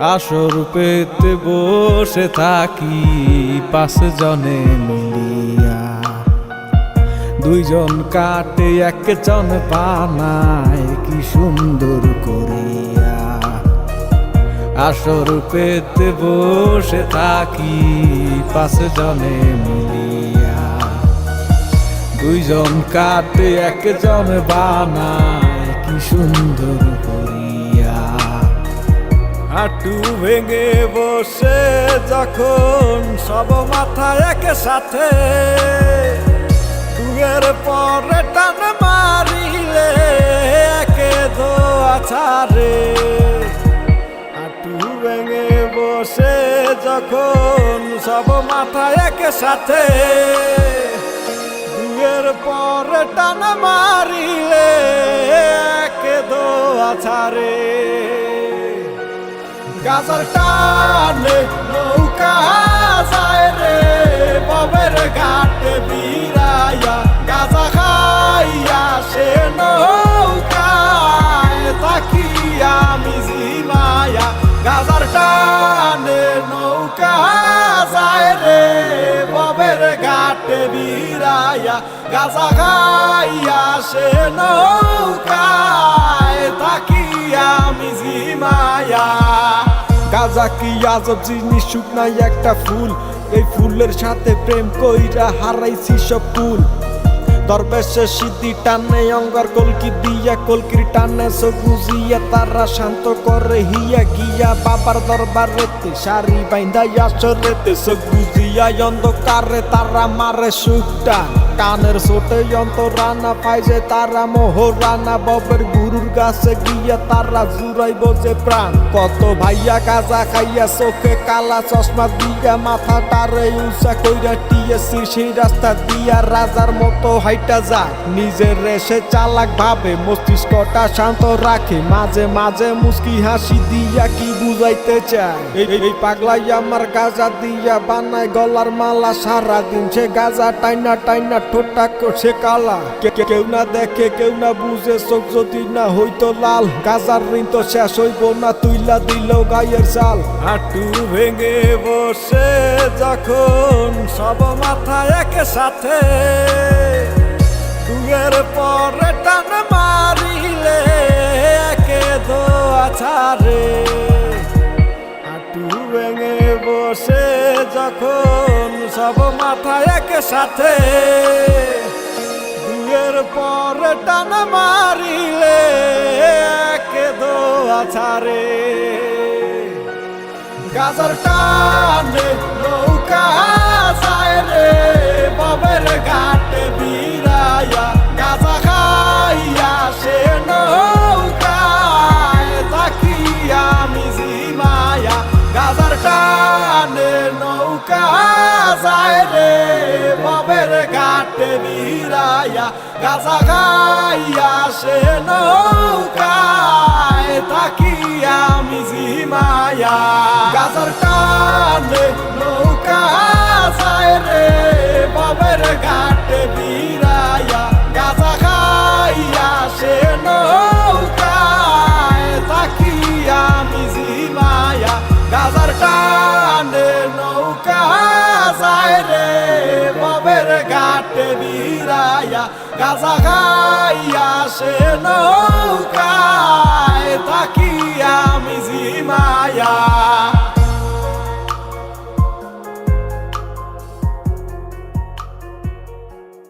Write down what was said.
আসর পেতে বসে থাকি, পাঁচ জনে মিলিয়া। দুইজন কাটে, এক জন পানায় কি সুন্দর করিয়া। আসর পেতে বসে থাকি, পাঁচ জনে মিলিয়া। দুইজন কাটে একজন বানায়, কি সুন্দর করিয়া। হাঁটু ভেঙে বসে যখন সব মাথা একসাথে, দুয়ের পরে টান মারিলে একে দোয়া ছাড়ে। হাঁটু ভেঙে বসে যখন সব মাথা একসাথে, দুয়ের পরে টান মারিলে গাজার টানে নৌকা যায় রে, ববের ঘাটে বিরাইয়া গাজা খাইয়া সে নৌকায় তাকিয়া মিজি মায়া গাজার টানে নৌকা যায় রে, ববের ঘাটে বিরাইয়া গাজা খাইয়া সে নৌকায় তাকিয়া মিজি মায়া গাজা আজব জিনিস, শুকনাই একটা ফুল। এই ফুলের সাথে প্রেম কইরা হারাইছি সব ফুল দরবেশে সিদ্ধি টানে, অঙ্গার কলকি দিয়া কলকির টানে সবুজিয়া তারা শান্ত করে, হিয়া গিয়া বাবার দরবারেতে, শাড়ি বাইন্দা আসরেতে সবুজিয়া অন্ধকারে তারা মারে সুখটা কানের সোটে রানা পাইছে তারা মোহরানা ববের গুরুর গাছে গিয়া তারা জুড়াই বোঝে প্রাণ। কত ভাইয়া কাজা খাইয়া চোখে কালা চশমা দিয়া মাথা টারে উষা কইরা টিয়ে সেই রাস্তা দিয়া রাজার মতো হাইটা যায়। নিজের রেসে চালাক ভাবে মস্তিষ্কটা শান্ত রাখে। মাঝে মাঝে মুস্কি হাসি দিয়া কি বুঝাইতে চায়? এই পাগলাই আমার গাজা দিয়া বানায় গলার মালা সারা দিন সে গাজা টাইনা টাইনা ঠোঁটা করছে কালা। কেউ না দেখে, কেউ না বুঝে, চোখ যদি না হইতো লাল। গাজার ঋণ তো শেষ হইব না, তুইলা দিল গায়ের চাল। হাঁটু ভেঙে বসে যখন সব মাথা একসাথে দুয়ের পরে টান মারিলে একে দোয়া ছাড়ে। হাঁটু ভেঙে বসে যখন সব মাথা একসাথে। দুয়ের পরে টান মারিলে একে দোয়া ছাড়ে। গাজার টানে নৌকা যায় রে, বাবের ঘাটে বিরাইয়া গাজা খাইয়া সে নৌকায় তাকিয়া মিজি মায়া গাজার টানে নৌকা যায় রে বাবের ঘাটে বিরাইয়া গাছা গাইয়া সে নৌকায় তাকিয়া মিজি মায়া। গাছার টানে নৌকা বিরাইয়া গাজা খাইয়া সে নৌকায় তাকি